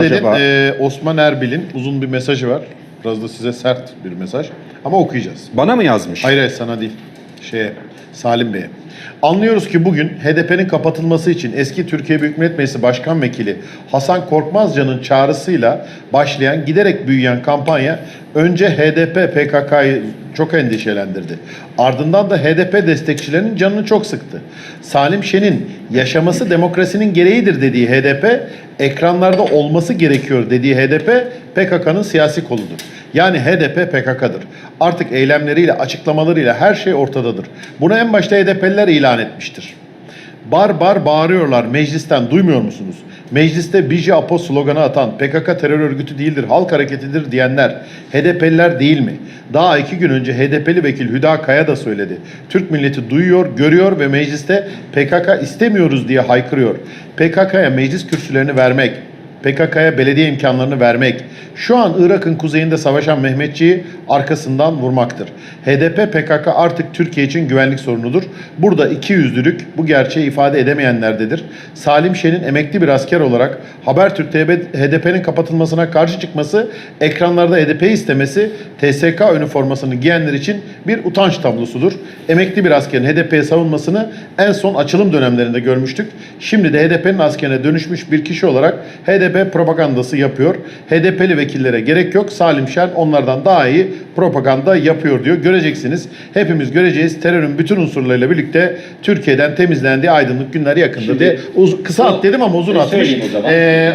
Dedim, Acaba- e, Osman Erbil'in uzun bir mesajı var. Biraz da size sert bir mesaj. Ama okuyacağız. Bana mı yazmış? Hayır hayır sana değil. Şeye, Salim Bey'e. Anlıyoruz ki bugün HDP'nin kapatılması için eski Türkiye Büyük Millet Meclisi Başkan Vekili Hasan Korkmazcan'ın çağrısıyla başlayan giderek büyüyen kampanya önce HDP PKK'yı çok endişelendirdi. Ardından da HDP destekçilerinin canını çok sıktı. Salim Şen'in yaşaması demokrasinin gereğidir dediği HDP, ekranlarda olması gerekiyor dediği HDP PKK'nın siyasi koludur. Yani HDP PKK'dır. Artık eylemleriyle, açıklamalarıyla her şey ortadadır. Bunu en başta HDP'liler ilan etmiştir. Bar bar bağırıyorlar meclisten duymuyor musunuz? Mecliste Biji Apo sloganı atan PKK terör örgütü değildir, halk hareketidir diyenler HDP'liler değil mi? Daha iki gün önce HDP'li vekil Hüda Kaya da söyledi. Türk milleti duyuyor, görüyor ve mecliste PKK istemiyoruz diye haykırıyor. PKK'ya meclis kürsülerini vermek, PKK'ya belediye imkanlarını vermek, şu an Irak'ın kuzeyinde savaşan Mehmetçiği arkasından vurmaktır. HDP PKK artık Türkiye için güvenlik sorunudur. Burada iki yüzlülük bu gerçeği ifade edemeyenlerdedir. Salim Şen'in emekli bir asker olarak Habertürk HDP'nin kapatılmasına karşı çıkması, ekranlarda HDP istemesi TSK üniformasını giyenler için bir utanç tablosudur. Emekli bir askerin HDP'ye savunmasını en son açılım dönemlerinde görmüştük. Şimdi de HDP'nin askerine dönüşmüş bir kişi olarak HDP propagandası yapıyor. HDP'li vekillere gerek yok. Salim Şen onlardan daha iyi propaganda yapıyor diyor. Göreceksiniz. Hepimiz göreceğiz. Terörün bütün unsurlarıyla birlikte Türkiye'den temizlendiği aydınlık günler yakında Şimdi diye. Uz- kısa at dedim ama uzun atmış. Ee,